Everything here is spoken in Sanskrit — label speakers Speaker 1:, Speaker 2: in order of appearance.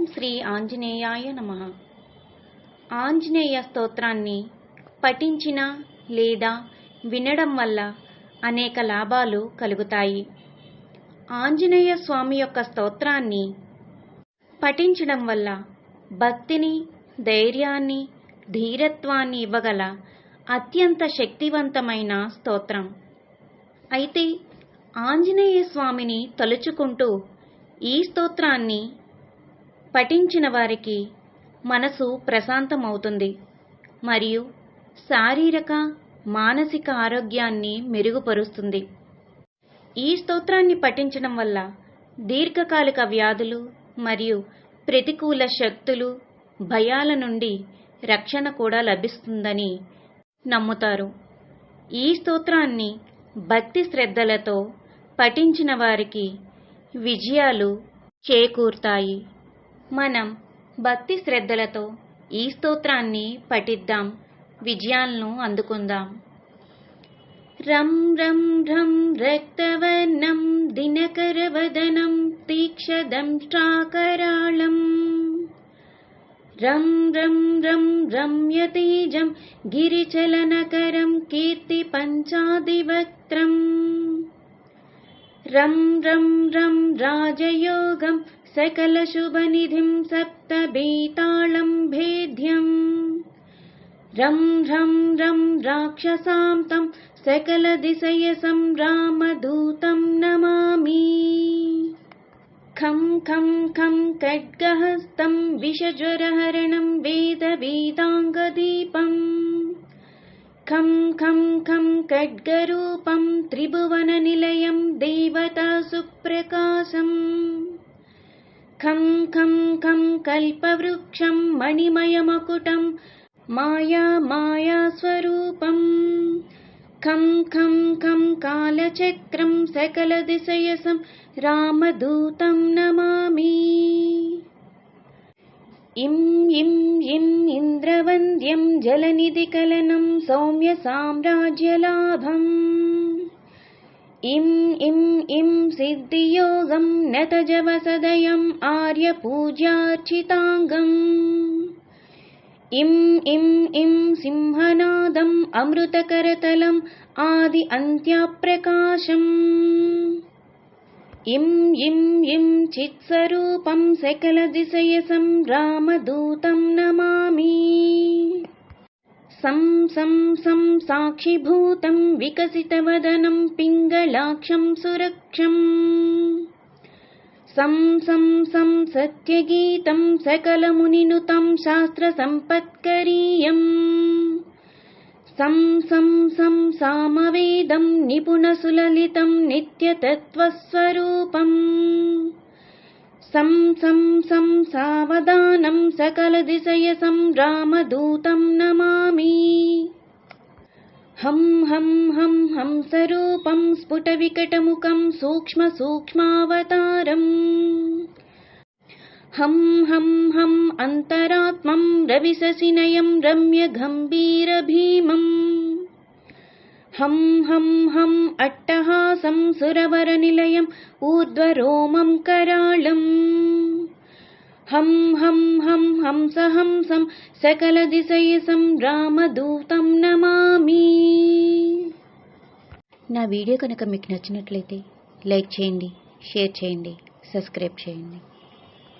Speaker 1: ఓం శ్రీ ఆంజనేయాయ నమ. ఆంజనేయ స్తోత్రాన్ని పఠించిన లేదా వినడం వల్ల అనేక లాభాలు కలుగుతాయి. ఆంజనేయ స్వామి యొక్క స్తోత్రాన్ని పఠించడం వల్ల భక్తిని ధైర్యాన్ని ధీరత్వాన్ని ఇవ్వగల అత్యంత శక్తివంతమైన స్తోత్రం. అయితే ఆంజనేయ స్వామిని తలుచుకుంటూ ఈ స్తోత్రాన్ని పఠించిన వారికి మనసు ప్రశాంతమవుతుంది మరియు శారీరక మానసిక ఆరోగ్యాన్ని మెరుగుపరుస్తుంది. ఈ స్తోత్రాన్ని పఠించడం వల్ల దీర్ఘకాలిక వ్యాధులు మరియు ప్రతికూల శక్తులు భయాల నుండి రక్షణ కూడా లభిస్తుందని నమ్ముతారు. ఈ స్తోత్రాన్ని భక్తి శ్రద్ధలతో పఠించిన వారికి విజయాలు చేకూరుతాయి. మనం భక్తి శ్రద్ధలతో ఈ స్తోత్రాన్ని పఠిద్దాం. విజయాలను అందుకుందాం. రం రం రం రక్తవర్ణం దినకరవదనం తీక్షదంష్ట్రాకరాళం రం రం రం రమ్యతేజం గిరిచలనకరం కీర్తిపంచాదివక్త్రం రం రం రం రాజయోగం सकलशुभनिधिं सप्तबेताళं भेद्यम् रं रं रं राक्षसां तं सकलदिशयसं रामदूतं नमामि। खं खं खं खड्गहस्तं विषज्वरहरणं वेदवेदाङ्गदीपम्। खं खं खं खड्गरूपं त्रिभुवननिलयं देवतासुप्रकाशम् खं खं खं कल्पवृक्षं मणिमयमकुटं माया मायास्वरूपम् खं खं खं कालचक्रं सकलदिशयसं रामदूतं नमामि। इं इं इम् इन्द्रवन्द्यं जलनिधिकलनं सौम्यसाम्राज्यलाभम् इम् इम् इं सिद्धियोगं नतजवसदयम् आर्यपूज्यार्चिताङ्गम्। इम् इम् इं सिंहनादम् अमृतकरतलम् आदि अन्त्याप्रकाशम्। इम् इम् इं चित्स्वरूपं सकलदिशयसं रामदूतं नमामि सं सं सं साक्षिभूतं विकसितवदनं पिङ्गलाक्षं सुरक्षम्। सं सं सं सत्यगीतं सकलमुनिनुतं शास्त्रसम्पत्करीयम्। सं सं सं सामवेदं निपुणसुललितं नित्यतत्त्वस्वरूपम् सं सं सं सावधानं सकलदिशयसं रामदूतं नमामि। हं हं हं हंसरूपं स्फुटविकटमुखं सूक्ष्मसूक्ष्मावतारम्। हं हं हं अन्तरात्मं रविशशिनयं रम्यगम्भीरभीमम् हं हं हं अट्टहासं सुरवरनिलयम् ऊर्ध्वरोमं कराळम् हं हं हं हंसहंसं सकलदिशयसं రామదూతం నమామి నా వీడియో కనుక మీకు నచ్చినట్లయితే లైక్ చేయండి షేర్ చేయండి సబ్స్క్రైబ్ చేయండి